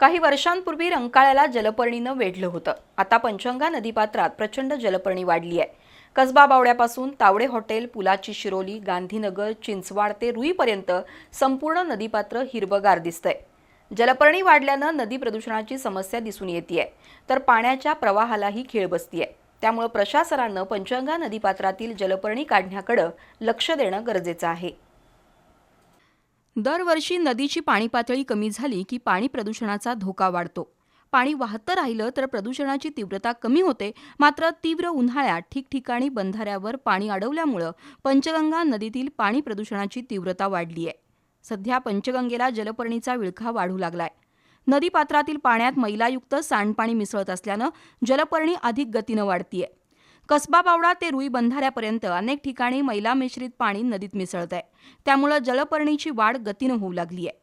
काही वर्षांपूर्वी रंकाळ्याला जलपर्णीनं वेढलं होतं. आता पंचंगा नदीपात्रात प्रचंड जलपर्णी वाढली आहे. कसबा बावड्यापासून तावडे हॉटेल पुलाची शिरोली गांधीनगर चिंचवाड ते रुईपर्यंत संपूर्ण नदीपात्र हिरवगार दिसतंय. जलपर्णी वाढल्यानं नदी प्रदूषणाची समस्या दिसून येते तर पाण्याच्या प्रवाहालाही खेळ बसतीये. त्यामुळे प्रशासनानं पंचंगा नदीपात्रातील जलपर्णी काढण्याकडे लक्ष देणं गरजेचं आहे. दरवर्षी नदीची पाणी पातळी कमी झाली की पाणी प्रदूषणाचा धोका वाढतो. पाणी वाहतं राहिलं तर प्रदूषणाची तीव्रता कमी होते. मात्र तीव्र उन्हाळ्यात ठिकठिकाणी बंधाऱ्यावर पाणी अडवल्यामुळं पंचगंगा नदीतील पाणी प्रदूषणाची तीव्रता वाढली आहे सध्या पंचगंगेला जलपर्णीचा विळखा वाढू लागलाय. नदीपात्रातील पाण्यात मैलायुक्त सांडपाणी मिसळत असल्यानं जलपर्णी अधिक गतीनं वाढतीये. कसबा बावडा ते रुई बंधाऱ्यापर्यंत अनेक ठिकाणी मैला मिश्रित पाणी नदीत मिसळत आहे त्यामुळं जलपर्णीची वाढ गतीनं होऊ लागली आहे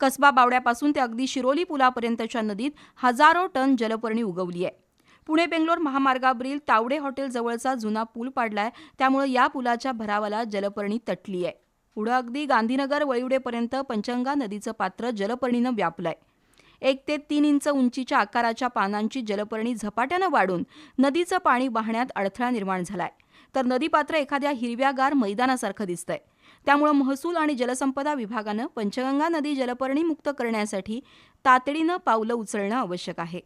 कसबा बावड्यापासून ते अगदी शिरोली पुलापर्यंतच्या नदीत हजारो टन जलपर्णी उगवली आहे पुणे बेंगलोर महामार्गावरील तावडे हॉटेलजवळचा जुना पूल पाडलाय. त्यामुळे या पुलाच्या भरावाला जलपर्णी तटली आहे पुढं अगदी गांधीनगर वळिवडेपर्यंत पंचंगा नदीचं पात्र जलपर्णीनं व्यापलंय. एक ते तीन इंच उंचीच्या आकाराच्या पानांची जलपर्णी झपाट्यानं वाढून नदीचं पाणी वाहण्यात अडथळा निर्माण झालाय. तर नदीपात्र एखाद्या हिरव्यागार मैदानासारखं दिसतंय. त्यामुळे महसूल आणि जलसंपदा विभागानं पंचगंगा नदी जलपर्णी मुक्त करण्यासाठी तातडीनं पावलं उचलणं आवश्यक आहे.